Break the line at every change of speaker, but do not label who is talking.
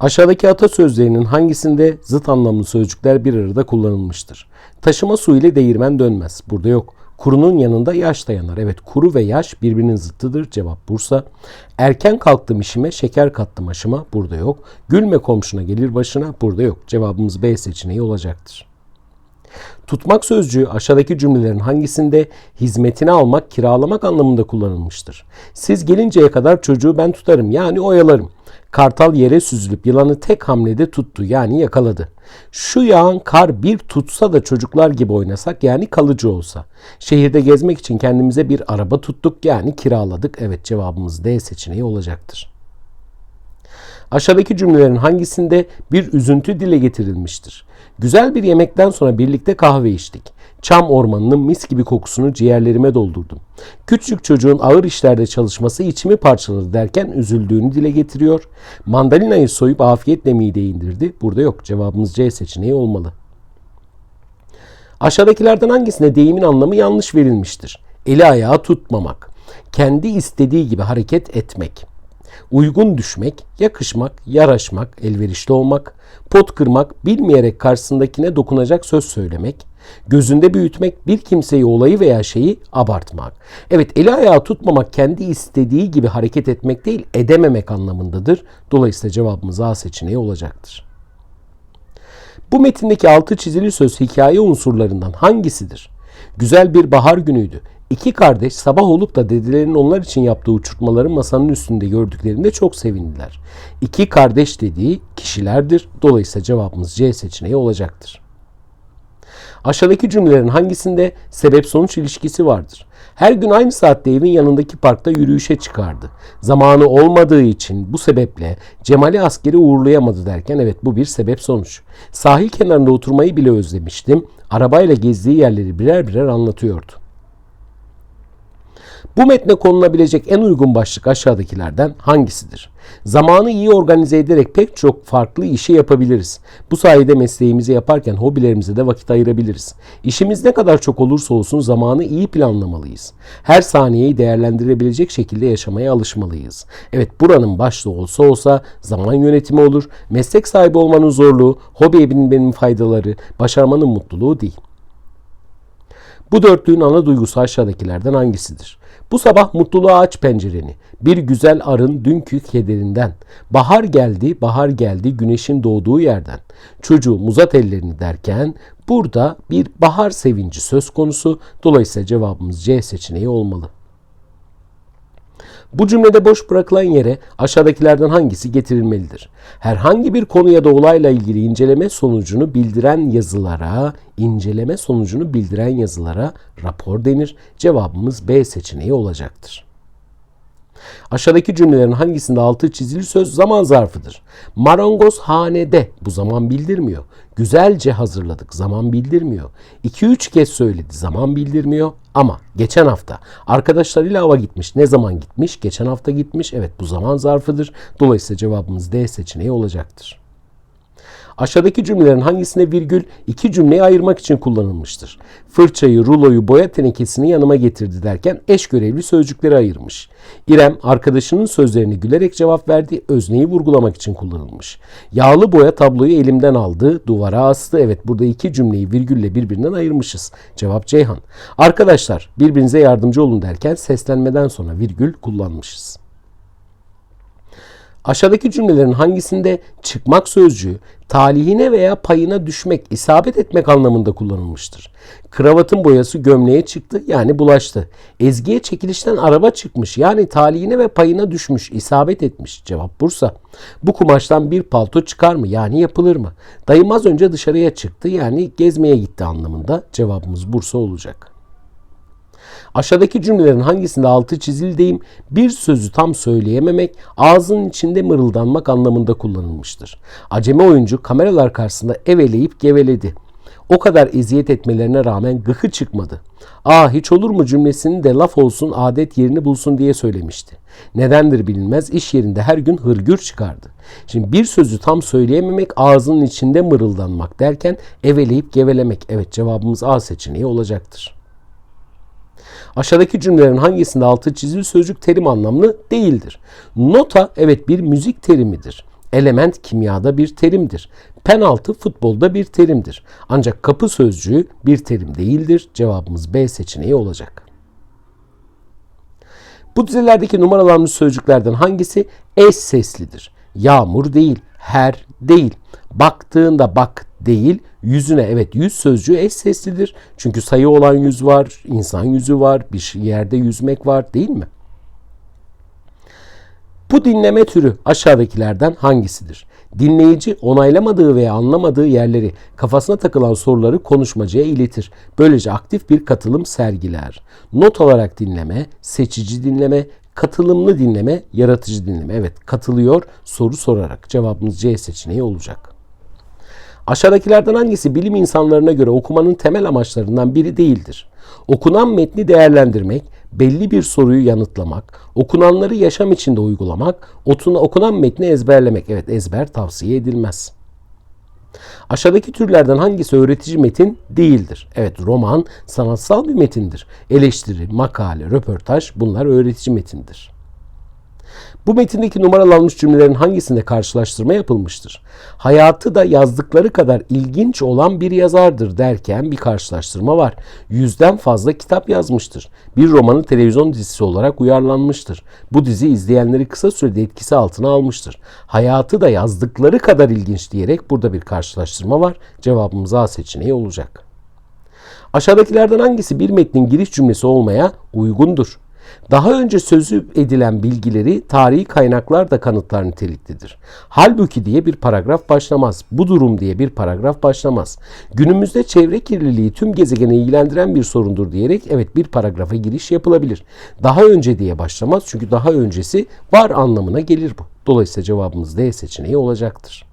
Aşağıdaki atasözlerinin hangisinde zıt anlamlı sözcükler bir arada kullanılmıştır? Taşıma su ile değirmen dönmez. Burada yok. Kurunun yanında yaş dayanar. Evet kuru ve yaş birbirinin zıttıdır. Cevap Bursa. Erken kalktım işime, şeker kattım aşıma. Burada yok. Gülme komşuna gelir başına. Burada yok. Cevabımız B seçeneği olacaktır. Tutmak sözcüğü aşağıdaki cümlelerin hangisinde hizmetini almak, kiralamak anlamında kullanılmıştır? Siz gelinceye kadar çocuğu ben tutarım yani oyalarım. Kartal yere süzülüp yılanı tek hamlede tuttu yani yakaladı. Şu yağan kar bir tutsa da çocuklar gibi oynasak yani kalıcı olsa. Şehirde gezmek için kendimize bir araba tuttuk yani kiraladık. Evet cevabımız D seçeneği olacaktır. Aşağıdaki cümlelerin hangisinde bir üzüntü dile getirilmiştir? Güzel bir yemekten sonra birlikte kahve içtik. Çam ormanının mis gibi kokusunu ciğerlerime doldurdum. Küçük çocuğun ağır işlerde çalışması içimi parçaladı derken üzüldüğünü dile getiriyor. Mandalinayı soyup afiyetle mideye indirdi. Burada yok. Cevabımız C seçeneği olmalı. Aşağıdakilerden hangisine deyimin anlamı yanlış verilmiştir? Eli ayağı tutmamak. Kendi istediği gibi hareket etmek. Uygun düşmek, yakışmak, yaraşmak, elverişli olmak, pot kırmak, bilmeyerek karşısındakine dokunacak söz söylemek, gözünde büyütmek, bir kimseyi, olayı veya şeyi abartmak. Evet, eli ayağı tutmamak kendi istediği gibi hareket etmek değil, edememek anlamındadır. Dolayısıyla cevabımız A seçeneği olacaktır. Bu metindeki altı çizili söz hikaye unsurlarından hangisidir? Güzel bir bahar günüydü. İki kardeş sabah olup da dedelerinin onlar için yaptığı uçurtmaları masanın üstünde gördüklerinde çok sevindiler. İki kardeş dediği kişilerdir. Dolayısıyla cevabımız C seçeneği olacaktır. Aşağıdaki cümlelerin hangisinde sebep sonuç ilişkisi vardır? Her gün aynı saatte evin yanındaki parkta yürüyüşe çıkardı. Zamanı olmadığı için bu sebeple Cemal'i askeri uğurlayamadı derken evet bu bir sebep sonuç. Sahil kenarında oturmayı bile özlemiştim. Arabayla gezdiği yerleri birer birer anlatıyordu. Bu metne konulabilecek en uygun başlık aşağıdakilerden hangisidir? Zamanı iyi organize ederek pek çok farklı işi yapabiliriz. Bu sayede mesleğimizi yaparken hobilerimize de vakit ayırabiliriz. İşimiz ne kadar çok olursa olsun zamanı iyi planlamalıyız. Her saniyeyi değerlendirebilecek şekilde yaşamaya alışmalıyız. Evet buranın başlığı olsa olsa zaman yönetimi olur. Meslek sahibi olmanın zorluğu, hobi edinmenin faydaları, başarmanın mutluluğu değil. Bu dörtlüğün ana duygusu aşağıdakilerden hangisidir? Bu sabah mutluluğa aç pencereni. Bir güzel arın dünkü kederinden. Bahar geldi, bahar geldi güneşin doğduğu yerden. Çocuğu uzat ellerini derken burada bir bahar sevinci söz konusu. Dolayısıyla cevabımız C seçeneği olmalı. Bu cümlede boş bırakılan yere aşağıdakilerden hangisi getirilmelidir? Herhangi bir konu ya da olayla ilgili inceleme sonucunu bildiren yazılara, inceleme sonucunu bildiren yazılara rapor denir. Cevabımız B seçeneği olacaktır. Aşağıdaki cümlelerin hangisinde altı çizili söz zaman zarfıdır? Marangoz hanede bu zaman bildirmiyor. Güzelce hazırladık zaman bildirmiyor. 2-3 kez söyledi zaman bildirmiyor. Ama geçen hafta arkadaşlarıyla hava gitmiş. Ne zaman gitmiş? Geçen hafta gitmiş. Evet bu zaman zarfıdır. Dolayısıyla cevabımız D seçeneği olacaktır. Aşağıdaki cümlelerin hangisine virgül iki cümleyi ayırmak için kullanılmıştır? Fırçayı, ruloyu, boya tenekesini yanıma getirdi derken eş görevli sözcükleri ayırmış. İrem arkadaşının sözlerini gülerek cevap verdi, özneyi vurgulamak için kullanılmış. Yağlı boya tabloyu elimden aldı, duvara astı. Evet burada iki cümleyi virgülle birbirinden ayırmışız. Cevap Ceyhan. Arkadaşlar birbirinize yardımcı olun derken seslenmeden sonra virgül kullanmışız. Aşağıdaki cümlelerin hangisinde çıkmak sözcüğü talihine veya payına düşmek, isabet etmek anlamında kullanılmıştır? Kravatın boyası gömleğe çıktı yani bulaştı. Ezgiye çekilişten araba çıkmış yani talihine ve payına düşmüş, isabet etmiş. Cevap Bursa. Bu kumaştan bir palto çıkar mı yani yapılır mı? Dayım az önce dışarıya çıktı yani gezmeye gitti anlamında. Cevabımız Bursa olacak. Aşağıdaki cümlelerin hangisinde altı çizildeyim bir sözü tam söyleyememek, ağzının içinde mırıldanmak anlamında kullanılmıştır. Acemi oyuncu kameralar karşısında eveleyip geveledi. O kadar eziyet etmelerine rağmen gıkı çıkmadı. Aa hiç olur mu cümlesini de laf olsun adet yerini bulsun diye söylemişti. Nedendir bilinmez iş yerinde her gün hırgür çıkardı. Şimdi bir sözü tam söyleyememek ağzının içinde mırıldanmak derken eveleyip gevelemek. Evet cevabımız A seçeneği olacaktır. Aşağıdaki cümlelerin hangisinde altı çizili sözcük terim anlamlı değildir? Nota evet bir müzik terimidir. Element kimyada bir terimdir. Penaltı futbolda bir terimdir. Ancak kapı sözcüğü bir terim değildir. Cevabımız B seçeneği olacak. Bu dizelerdeki numaralanmış sözcüklerden hangisi eş seslidir? Yağmur değil, her değil. Baktığında bak değil, yüzüne evet yüz sözcüğü eş seslidir. Çünkü sayı olan yüz var, insan yüzü var, bir yerde yüzmek var değil mi? Bu dinleme türü aşağıdakilerden hangisidir? Dinleyici onaylamadığı veya anlamadığı yerleri, kafasına takılan soruları konuşmacıya iletir. Böylece aktif bir katılım sergiler. Not alarak dinleme, seçici dinleme, katılımlı dinleme, yaratıcı dinleme. Evet, katılıyor soru sorarak. Cevabımız C seçeneği olacak. Aşağıdakilerden hangisi bilim insanlarına göre okumanın temel amaçlarından biri değildir? Okunan metni değerlendirmek, belli bir soruyu yanıtlamak, okunanları yaşam içinde uygulamak, okunan metni ezberlemek. Evet ezber tavsiye edilmez. Aşağıdaki türlerden hangisi öğretici metin değildir? Evet roman sanatsal bir metindir. Eleştiri, makale, röportaj bunlar öğretici metindir. Bu metindeki numaralanmış cümlelerin hangisinde karşılaştırma yapılmıştır? Hayatı da yazdıkları kadar ilginç olan bir yazardır derken bir karşılaştırma var. Yüzden fazla kitap yazmıştır. Bir romanı televizyon dizisi olarak uyarlanmıştır. Bu dizi izleyenleri kısa sürede etkisi altına almıştır. Hayatı da yazdıkları kadar ilginç diyerek burada bir karşılaştırma var. Cevabımız A seçeneği olacak. Aşağıdakilerden hangisi bir metnin giriş cümlesi olmaya uygundur? Daha önce sözü edilen bilgileri tarihi kaynaklar da kanıtlar niteliktedir. Halbuki diye bir paragraf başlamaz. Bu durum diye bir paragraf başlamaz. Günümüzde çevre kirliliği tüm gezegeni ilgilendiren bir sorundur diyerek evet bir paragrafa giriş yapılabilir. Daha önce diye başlamaz çünkü daha öncesi var anlamına gelir bu. Dolayısıyla cevabımız D seçeneği olacaktır.